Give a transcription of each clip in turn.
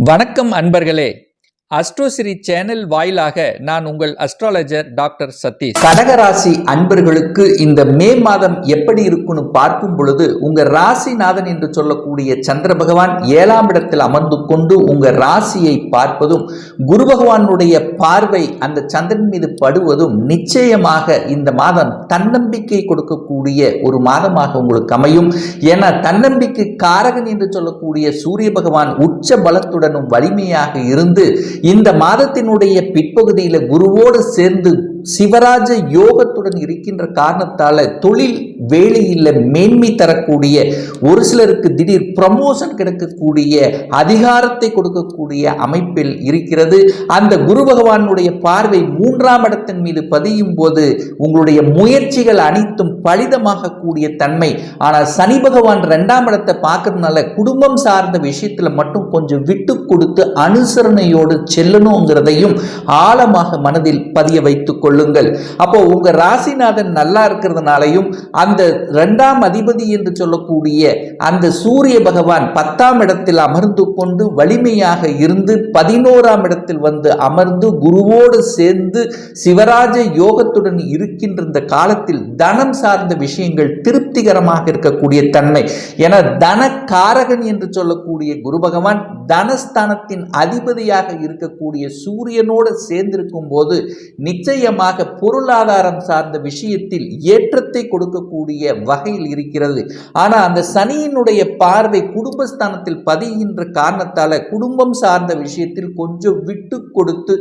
வணக்கம் அன்பர்களே. அஸ்ட்ரோசிரி சேனல் வாயிலாக நான் உங்கள் அஸ்ட்ராலஜர் டாக்டர் சதீஷ். கடகராசி அன்பர்களுக்கு இந்த மே மாதம் எப்படி இருக்குன்னு பார்க்கும் பொழுது உங்க ராசிநாதன் என்று சொல்லக்கூடிய சந்திர பகவான் ஏழாம் இடத்தில் அமர்ந்து கொண்டு உங்க ராசியை பார்ப்பதும் குரு பகவானுடைய பார்வை அந்த சந்திரன் மீது படுவதும் நிச்சயமாக இந்த மாதம் தன்னம்பிக்கை கொடுக்கக்கூடிய ஒரு மாதமாக உங்களுக்கு அமையும். ஏன்னா தன்னம்பிக்கை காரகன் என்று சொல்லக்கூடிய சூரிய பகவான் உச்ச பலத்துடனும் வலிமையாக இருந்து இந்த மாதத்தினுடைய பிற்பகுதியில குருவோடு சேர்ந்து சிவராஜ யோகத்துடன் இருக்கின்ற காரணத்தால தொழில் வேலையில் மேன்மை தரக்கூடிய ஒரு சிலருக்கு திடீர் ப்ரமோஷன் கிடைக்கக்கூடிய அதிகாரத்தை கொடுக்கக்கூடிய அமைப்பில் இருக்கிறது. அந்த குரு பகவானுடைய பார்வை மூன்றாம் இடத்தின் மீது பதியும் போது உங்களுடைய முயற்சிகள் அனைத்தும் பலிதமாக கூடிய தன்மை. ஆனால் சனி பகவான் ரெண்டாம் இடத்தை பார்க்கறதுனால குடும்பம் சார்ந்த விஷயத்துல மட்டும் கொஞ்சம் விட்டு கொடுத்து அனுசரணையோடு செல்லணுங்கிறதையும் ஆழமாக மனதில் பதிய வைத்துக் கொள்ளுங்கள். அப்போ உங்க ராசிநாதன் நல்லா இருக்கிறதுனாலையும் அந்த ரெண்டாம் அதிபதி என்று சொல்லக்கூடிய அந்த சூரிய பகவான் பத்தாம் இடத்தில் அமர்ந்து கொண்டு வலிமையாக இருந்து பதினோராம் இடத்தில் வந்து அமர்ந்து குருவோடு சேர்ந்து சிவராஜ யோகத்துடன் இருக்கின்ற இந்த காலத்தில் தனம் சார்ந்த விஷயங்கள் திருப்திகரமாக இருக்கக்கூடிய தன்மை. என தன காரகன் என்று சொல்லக்கூடிய குரு பகவான் தனஸ்தானத்தின் அதிபதியாக இருக்கக்கூடிய சூரியனோடு சேர்ந்திருக்கும் போது நிச்சயமாக பொருளாதாரம் சார்ந்த விஷயத்தில் ஏற்றத்தை கொடுக்கக்கூடிய வகையில் இருக்கிறது. ஆனால் அந்த சனியினுடைய பார்வை குடும்பஸ்தானத்தில் பதிகின்ற காரணத்தால் குடும்பம் சார்ந்த விஷயத்தில் கொஞ்சம் விட்டு கொடுத்து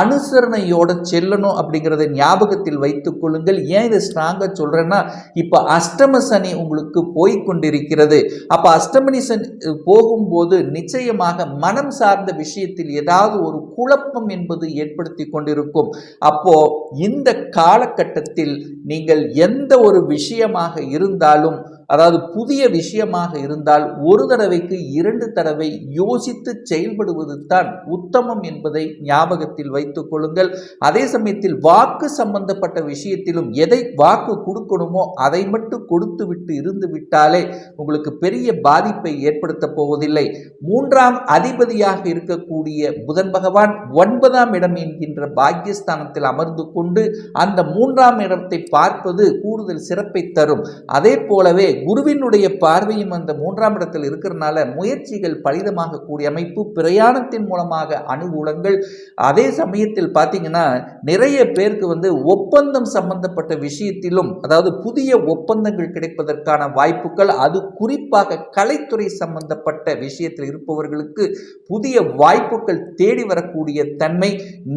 அனுசரணையோட செல்லணும் அப்படிங்கிறத ஞாபகத்தில் வைத்துக் கொள்ளுங்கள். ஏன் இதை ஸ்ட்ராங்காக சொல்கிறேன்னா இப்போ அஷ்டம சனி உங்களுக்கு போய்கொண்டிருக்கிறது அப்போ அஷ்டமணி சனி போகும்போது நிச்சயமாக மனம் சார்ந்த விஷயத்தில் ஏதாவது ஒரு குழப்பம் என்பது ஏற்படுத்தி கொண்டிருக்கும். அப்போ இந்த காலகட்டத்தில் நீங்கள் எந்த ஒரு விஷயமாக இருந்தாலும் அதாவது புதிய விஷயமாக இருந்தால் ஒரு தடவைக்கு இரண்டு தடவை யோசித்து செயல்படுவது தான் உத்தமம் என்பதை ஞாபகத்தில் வைத்துக் கொள்ளுங்கள். அதே சமயத்தில் வாக்கு சம்பந்தப்பட்ட விஷயத்திலும் எதை வாக்கு கொடுக்கணுமோ அதை மட்டும் கொடுத்து விட்டு இருந்து விட்டாலே உங்களுக்கு பெரிய பாதிப்பை ஏற்படுத்த போவதில்லை. மூன்றாம் அதிபதியாக இருக்கக்கூடிய புதன் பகவான் ஒன்பதாம் இடம் என்கின்ற பாக்கியஸ்தானத்தில் அமர்ந்து கொண்டு அந்த மூன்றாம் இடத்தை பார்ப்பது கூடுதல் சிறப்பை தரும். அதே போலவே குருவினுடைய பார்வையும் அந்த மூன்றாம் இடத்தில் இருக்கிறனால முயற்சிகள் பலிதமாக கூடிய அமைப்பு பிரயாணத்தின் மூலமாக அனுகூலங்கள் அதே சமயத்தில் பார்த்தீங்கன்னா நிறைய பேருக்கு வந்து ஒப்பந்தம் சம்பந்தப்பட்ட விஷயத்திலும் அதாவது புதிய ஒப்பந்தங்கள் கிடைப்பதற்கான வாய்ப்புகள் அது குறிப்பாக கலைத்துறை சம்பந்தப்பட்ட விஷயத்தில் இருப்பவர்களுக்கு புதிய வாய்ப்புகள் தேடி வரக்கூடிய தன்மை.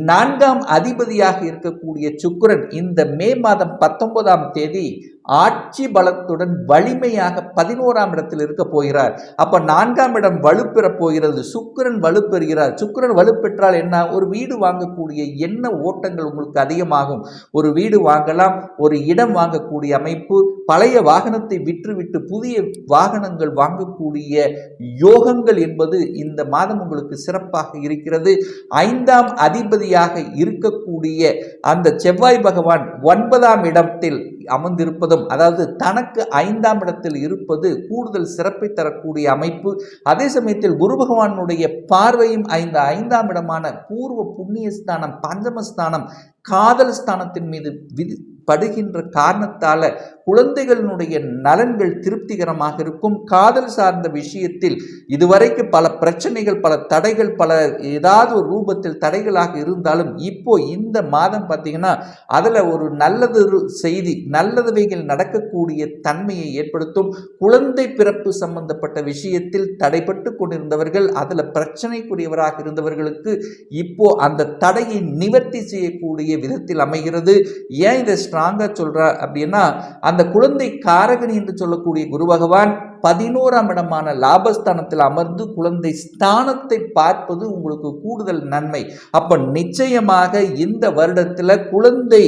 நான்காம் அதிபதியாக இருக்கக்கூடிய சுக்கிரன் இந்த மே மாதம் பத்தொன்பதாம் தேதி ஆட்சி பலத்துடன் வலிமையாக பதினோராம் இடத்தில் இருக்க போகிறார். அப்ப நான்காம் இடம் வலுப்பெறப் போகிறது. சுக்கிரன் வலுப்பெறுகிறார். சுக்கிரன் வலுப்பெற்றால் என்ன? ஒரு வீடு வாங்கக்கூடிய என்ன ஓட்டங்கள் உங்களுக்கு அதிகமாகும். ஒரு வீடு வாங்கலாம். ஒரு இடம் வாங்கக்கூடிய அமைப்பு. பழைய வாகனத்தை விற்றுவிட்டு புதிய வாகனங்கள் வாங்கக்கூடிய யோகங்கள் என்பது இந்த மாதம் உங்களுக்கு சிறப்பாக இருக்கிறது. ஐந்தாம் அதிபதியாக இருக்கக்கூடிய அந்த செவ்வாய் பகவான் ஒன்பதாம் இடத்தில் அமர்ந்திருப்பதும் அதாவது தனக்கு ஐந்தாம் இடத்தில் இருப்பது கூடுதல் சிறப்பை தரக்கூடிய அமைப்பு. அதே சமயத்தில் குரு பகவானுடைய பார்வையும் ஐந்து ஐந்தாம் இடமான பூர்வ புண்ணியஸ்தானம் பஞ்சமஸ்தானம் காதல் ஸ்தானத்தின் மீது விதி படுகின்ற காரணத்தால குழந்தைகளினுடைய நலன்கள் திருப்திகரமாக இருக்கும். காதல் சார்ந்த விஷயத்தில் இதுவரைக்கு பல பிரச்சனைகள் பல தடைகள் பல ஏதாவது ஒரு ரூபத்தில் தடைகளாக இருந்தாலும் இப்போ இந்த மாதம் பார்த்தீங்கன்னா அதில் ஒரு நல்லது செய்தி நல்லதுவைகள் நடக்கக்கூடிய தன்மையை ஏற்படுத்தும். குழந்தை பிறப்பு சம்பந்தப்பட்ட விஷயத்தில் தடைப்பட்டு கொண்டிருந்தவர்கள் அதில் பிரச்சனைக்குரியவராக இருந்தவர்களுக்கு இப்போ அந்த தடையை நிவர்த்தி செய்யக்கூடிய விதத்தில் அமைகிறது. ஏன் இதை ஸ்ட்ராங்காக சொல்கிறார் அப்படின்னா அந்த குழந்தை காரகன் என்று சொல்லக்கூடிய குரு பகவான் பதினோராம் இடமான லாபஸ்தானத்தில் அமர்ந்து குழந்தை ஸ்தானத்தை பார்ப்பது உங்களுக்கு கூடுதல் நன்மை. அப்போ நிச்சயமாக இந்த வருடத்தில் குழந்தை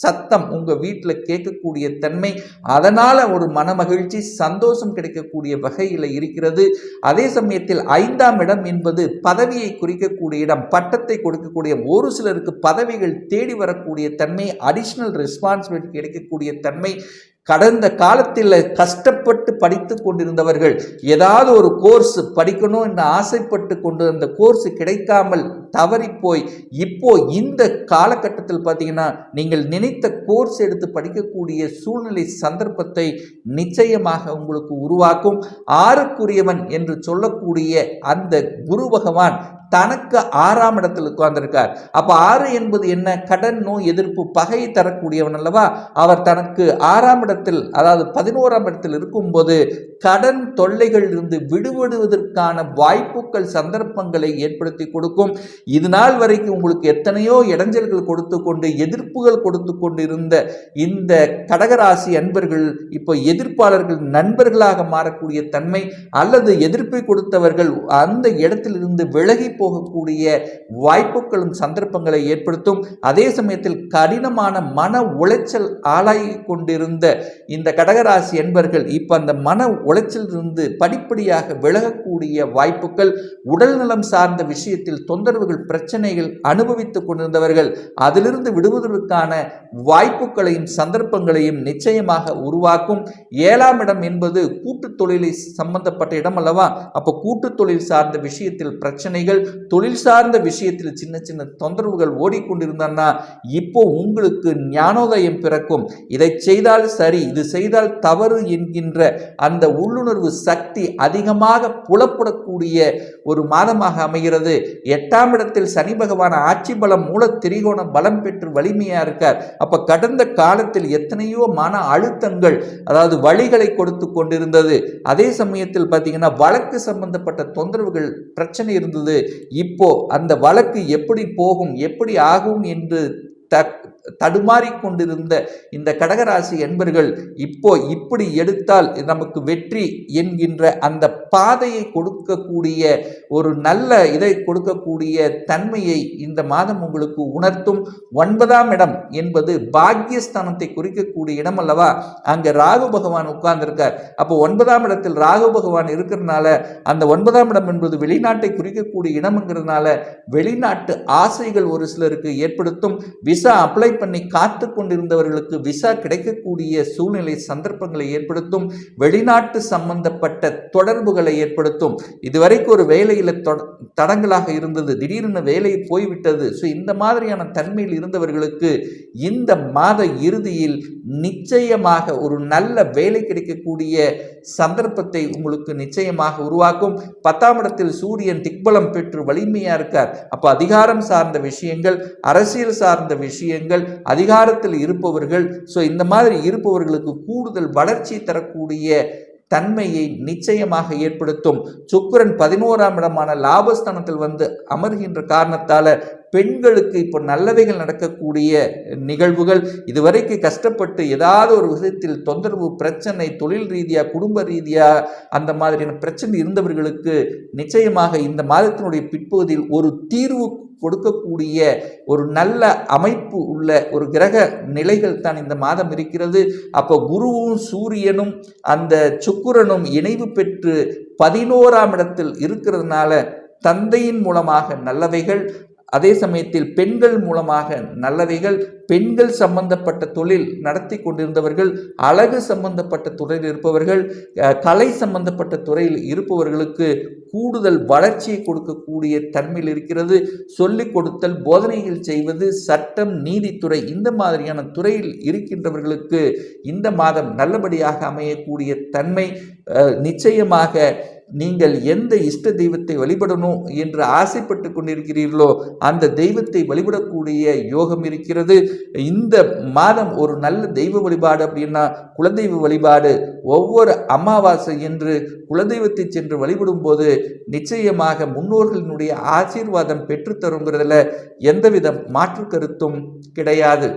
சத்தம் உங்கள் வீட்டில் கேட்கக்கூடிய தன்மை அதனால் ஒரு மனமகிழ்ச்சி சந்தோஷம் கிடைக்கக்கூடிய வகையில் இருக்கிறது. அதே சமயத்தில் ஐந்தாம் இடம் என்பது பதவியை குறிக்கக்கூடிய இடம் பட்டத்தை கொடுக்கக்கூடிய ஒரு சிலருக்கு பதவிகள் தேடி வரக்கூடிய தன்மை அடிஷ்னல் ரெஸ்பான்சிபிலிட்டி கிடைக்கக்கூடிய தன்மை. கடந்த காலத்தில் கஷ்டப்பட்டு படித்து கொண்டிருந்தவர்கள் ஏதாவது ஒரு கோர்ஸ் படிக்கணும் என்று ஆசைப்பட்டு கொண்டு அந்த கோர்ஸ் கிடைக்காமல் தவறி போய் இப்போ இந்த காலகட்டத்தில் பார்த்தீங்கன்னா நீங்கள் நினைத்த கோர்ஸ் எடுத்து படிக்கக்கூடிய சூழ்நிலை சந்தர்ப்பத்தை நிச்சயமாக உங்களுக்கு உருவாக்கும். ஆறுக்குரியவன் என்று சொல்லக்கூடிய அந்த குரு பகவான் தனக்கு ஆறாம் இடத்தில் உட்கார்ந்திருக்கார். அப்போ ஆறு என்பது என்ன? கடன் நோய் எதிர்ப்பு பகை தரக்கூடியவன் அல்லவா? அவர் தனக்கு ஆறாம் இடத்தில் அதாவது பதினோராம் இடத்தில் இருக்கும்போது கடன் தொல்லைகள் இருந்து விடுபடுவதற்கான வாய்ப்புகள் சந்தர்ப்பங்களை ஏற்படுத்தி கொடுக்கும். இது நாள் வரைக்கும் உங்களுக்கு எத்தனையோ இடைஞ்சல்கள் கொடுத்து கொண்டு எதிர்ப்புகள் கொடுத்து கொண்டு இருந்த இந்த கடகராசி அன்பர்கள் இப்போ எதிர்ப்பாளர்கள் நண்பர்களாக மாறக்கூடிய தன்மை அல்லது எதிர்ப்பை கொடுத்தவர்கள் அந்த இடத்திலிருந்து விலகி போகக்கூடிய வாய்ப்புகளும் சந்தர்ப்பங்களை ஏற்படுத்தும். அதே சமயத்தில் கடினமான மன உளைச்சல் ஆளாகி கொண்டிருந்த இந்த கடகராசி என்பர்கள் இப்போ அந்த மன உளைச்சல் இருந்து படிப்படியாக விலகக்கூடிய வாய்ப்புகள் உடல் நலம் சார்ந்த விஷயத்தில் தொந்தரவுகள் பிரச்சனைகள் அனுபவித்துக் கொண்டிருந்தவர்கள் அதிலிருந்து விடுவதற்கான வாய்ப்புகளையும் சந்தர்ப்பங்களையும் நிச்சயமாக உருவாக்கும். ஏழாம் இடம் என்பது கூட்டு தொழிலை சம்பந்தப்பட்ட இடம் அல்லவா? அப்போ கூட்டு தொழில் சார்ந்த விஷயத்தில் பிரச்சனைகள் தொழில் சார்ந்த விஷயத்தில் சின்ன சின்ன தொந்தரவுகள் ஓடிக்கொண்டிருந்தான்னா இப்போ உங்களுக்கு ஞானோதயம் பிறக்கும். இதை செய்தால் சரி இது செய்தால் தவறு என்கின்ற அந்த உள்ளுணர்வு சக்தி அதிகமாக புலப்படக்கூடிய ஒரு மாதமாக அமைகிறது. எட்டாம் இடத்தில் சனி பகவான் ஆட்சி பலம் மூல திரிகோண பலம் பெற்று வலிமையாக இருக்கார். அப்ப கடந்த காலத்தில் எத்தனையோ மன அழுத்தங்கள் அதாவது வழிகளை கொடுத்து கொண்டிருந்தது. அதே சமயத்தில் பார்த்தீங்கன்னா வழக்கு சம்பந்தப்பட்ட தொந்தரவுகள் பிரச்சனை இருந்தது. இப்போ அந்த வழக்கு எப்படி போகும் எப்படி ஆகும் என்று த தடுமாறி கொண்டிருந்த இந்த கடகராசி என்பர்கள் இப்போ இப்படி எடுத்தால் நமக்கு வெற்றி என்கின்ற அந்த பாதையை கொடுக்கக்கூடிய ஒரு நல்ல இதை கொடுக்கக்கூடிய தன்மையை இந்த மாதம் உங்களுக்கு உணர்த்தும். ஒன்பதாம் இடம் என்பது பாக்கியஸ்தானத்தை குறிக்கக்கூடிய இடம் அல்லவா? அங்க ராகு பகவான் உட்கார்ந்திருக்கார். அப்போ ஒன்பதாம் இடத்தில் ராகு பகவான் இருக்கிறதுனால அந்த ஒன்பதாம் இடம் என்பது வெளிநாட்டை குறிக்கக்கூடிய இடம்ங்கிறதுனால வெளிநாட்டு ஆசைகள் ஒரு சிலருக்கு ஏற்படுத்தும். விசா அப்ளை பண்ணி காத்து கொண்டிருந்தவர்களுக்கு விசா கிடைக்கக்கூடிய சூழ்நிலை சந்தர்ப்பங்களை ஏற்படுத்தும் வெளிநாட்டு சம்பந்தப்பட்ட தொடர்புகளை ஏற்படுத்தும். இதுவரைக்கும் ஒரு வேலையில் தடங்களாக இருந்தது. திடீரென வேலை போய்விட்டது. ஸோ இந்த மாதிரியான தன்மையில் இருந்தவர்களுக்கு இந்த மாத இறுதியில் நிச்சயமாக ஒரு நல்ல வேலை கிடைக்கக்கூடிய சந்தர்ப்பத்தை உங்களுக்கு நிச்சயமாக உருவாக்கும். பத்தாம் இடத்தில் சூரியன் திக்பலம் பெற்று வலிமையா இருக்கார். அப்போ அதிகாரம் சார்ந்த விஷயங்கள் அரசியல் சார்ந்த விஷயங்கள் அதிகாரத்தில் இருப்பவர்கள். ஸோ இந்த மாதிரி இருப்பவர்களுக்கு கூடுதல் வளர்ச்சி தரக்கூடிய தன்மையை நிச்சயமாக ஏற்படுத்தும். சுக்கரன் பதினோராம் இடமான லாபஸ்தானத்தில் வந்து அமர்கின்ற காரணத்தால பெண்களுக்கு இப்போ நல்லவைகள் நடக்கக்கூடிய நிகழ்வுகள். இதுவரைக்கு கஷ்டப்பட்டு ஏதாவது ஒரு விதத்தில் தொந்தரவு பிரச்சனை தொழில் ரீதியாக குடும்ப ரீதியாக அந்த மாதிரியான பிரச்சனை இருந்தவர்களுக்கு நிச்சயமாக இந்த மாதத்தினுடைய பிற்பகுதியில் ஒரு தீர்வு கொடுக்கக்கூடிய ஒரு நல்ல அமைப்பு உள்ள ஒரு கிரக நிலைகள் தான் இந்த மாதம் இருக்கிறது. அப்போ குருவும் சூரியனும் அந்த சுக்குரனும் இணைவு பெற்று பதினோராம் இடத்தில் இருக்கிறதுனால தந்தையின் மூலமாக நல்லவைகள் அதே சமயத்தில் பெண்கள் மூலமாக நல்லவைகள் பெண்கள் சம்பந்தப்பட்ட தொழில் நடத்தி கொண்டிருந்தவர்கள் அழகு சம்பந்தப்பட்ட துறையில் இருப்பவர்கள் கலை சம்பந்தப்பட்ட துறையில் இருப்பவர்களுக்கு கூடுதல் வளர்ச்சியை கொடுக்கக்கூடிய தன்மையில் இருக்கிறது. சொல்லிக் கொடுத்தல் போதனைகள் செய்வது சட்டம் நீதித்துறை இந்த மாதிரியான துறையில் இருக்கின்றவர்களுக்கு இந்த மாதம் நல்லபடியாக அமையக்கூடிய தன்மை நிச்சயமாக நீங்கள் எந்த இஷ்ட தெய்வத்தை வழிபடணும் என்று ஆசைப்பட்டு கொண்டிருக்கிறீர்களோ அந்த தெய்வத்தை வழிபடக்கூடிய யோகம் இருக்கிறது. இந்த மாதம் ஒரு நல்ல தெய்வ வழிபாடு அப்படின்னா குலதெய்வ வழிபாடு. ஒவ்வொரு அமாவாசை என்று குலதெய்வத்தை சென்று வழிபடும் போது நிச்சயமாக முன்னோர்களினுடைய ஆசீர்வாதம் பெற்றுத்தருங்கிறதுல எந்தவித மாற்று கருத்தும் கிடையாது.